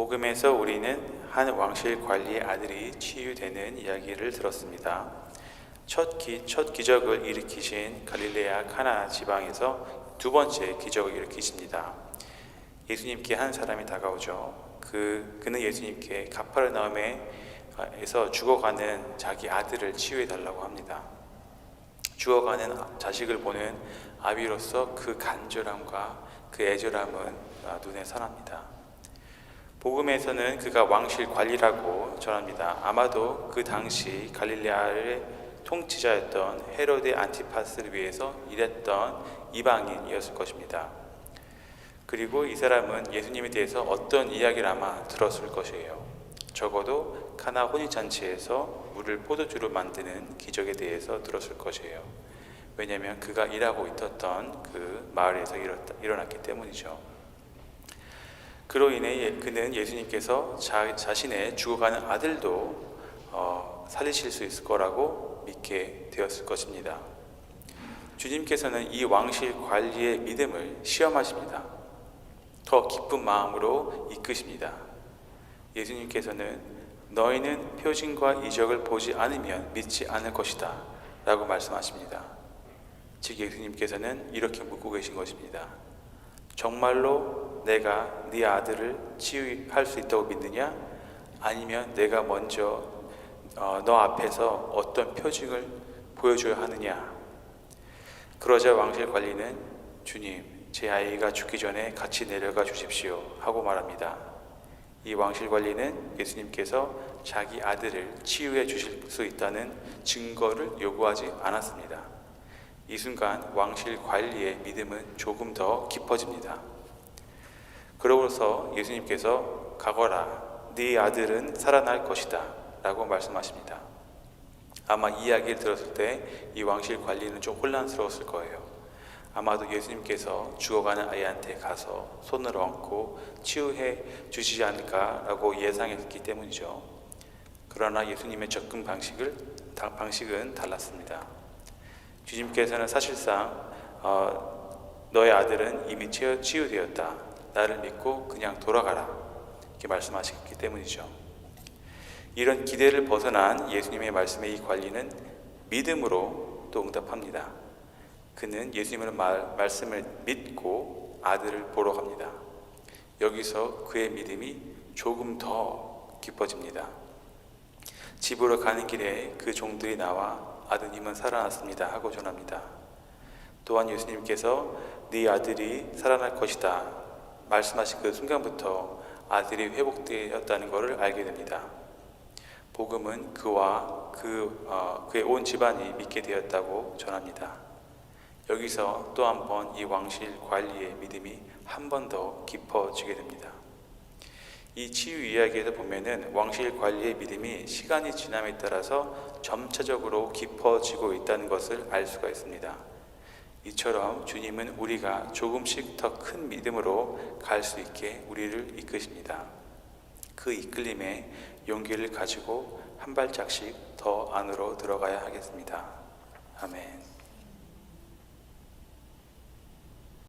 복음에서 우리는 한 왕실 관리의 아들이 치유되는 이야기를 들었습니다. 첫, 기, 첫 기적을 일으키신 갈릴레아 카나 지방에서 두 번째 기적을 일으키십니다. 예수님께 한 사람이 다가오죠. 그, 그는 예수님께 가파르나움에서 죽어가는 자기 아들을 치유해 달라고 합니다. 죽어가는 자식을 보는 아비로서 그 간절함과 그 애절함은 눈에 선합니다. 복음에서는 그가 왕실 관리라고 전합니다. 아마도 그 당시 갈릴레아의 통치자였던 헤로데 안티파스를 위해서 일했던 이방인이었을 것입니다. 그리고 이 사람은 예수님에 대해서 어떤 이야기를 아마 들었을 것이에요. 적어도 카나 혼인잔치에서 물을 포도주로 만드는 기적에 대해서 들었을 것이에요. 왜냐하면 그가 일하고 있었던 그 마을에서 일어났기 때문이죠. 그로 인해 그는 예수님께서 자, 자신의 죽어가는 아들도 어, 살리실 수 있을 거라고 믿게 되었을 것입니다. 주님께서는 이 왕실 관리의 믿음을 시험하십니다. 더 기쁜 마음으로 이끄십니다. 예수님께서는 너희는 표징과 이적을 보지 않으면 믿지 않을 것이다 라고 말씀하십니다. 즉 예수님께서는 이렇게 묻고 계신 것입니다. 정말로 내가 네 아들을 치유할 수 있다고 믿느냐? 아니면 내가 먼저 어, 너 앞에서 어떤 표징을 보여줘야 하느냐? 그러자 왕실 관리는 주님, 제 아이가 죽기 전에 같이 내려가 주십시오 하고 말합니다. 이 왕실 관리는 예수님께서 자기 아들을 치유해 주실 수 있다는 증거를 요구하지 않았습니다. 이 순간 왕실 관리의 믿음은 조금 더 깊어집니다. 그러고서 예수님께서 가거라, 네 아들은 살아날 것이다 라고 말씀하십니다. 아마 이 이야기를 들었을 때 이 왕실 관리는 좀 혼란스러웠을 거예요. 아마도 예수님께서 죽어가는 아이한테 가서 손을 얹고 치유해 주시지 않을까라고 예상했기 때문이죠. 그러나 예수님의 접근 방식을 방식은 달랐습니다. 주님께서는 사실상 어, 너의 아들은 이미 치유 되었다. 나를 믿고 그냥 돌아가라. 이렇게 말씀하셨기 때문이죠. 이런 기대를 벗어난 예수님의 말씀에 이 관리는 믿음으로 또 응답합니다. 그는 예수님의 말, 말씀을 믿고 아들을 보러 갑니다. 여기서 그의 믿음이 조금 더 깊어집니다. 집으로 가는 길에 그 종들이 나와 아드님은 살아났습니다 하고 전합니다. 또한 예수님께서 네 아들이 살아날 것이다 말씀하신 그 순간부터 아들이 회복되었다는 것을 알게 됩니다. 복음은 그와 그, 어, 그의 온 집안이 믿게 되었다고 전합니다. 여기서 또 한 번 이 왕실 관리의 믿음이 한 번 더 깊어지게 됩니다. 이 치유 이야기에서 보면은 왕실 관리의 믿음이 시간이 지남에 따라서 점차적으로 깊어지고 있다는 것을 알 수가 있습니다. 이처럼 주님은 우리가 조금씩 더 큰 믿음으로 갈 수 있게 우리를 이끄십니다. 그 이끌림에 용기를 가지고 한 발짝씩 더 안으로 들어가야 하겠습니다. 아멘.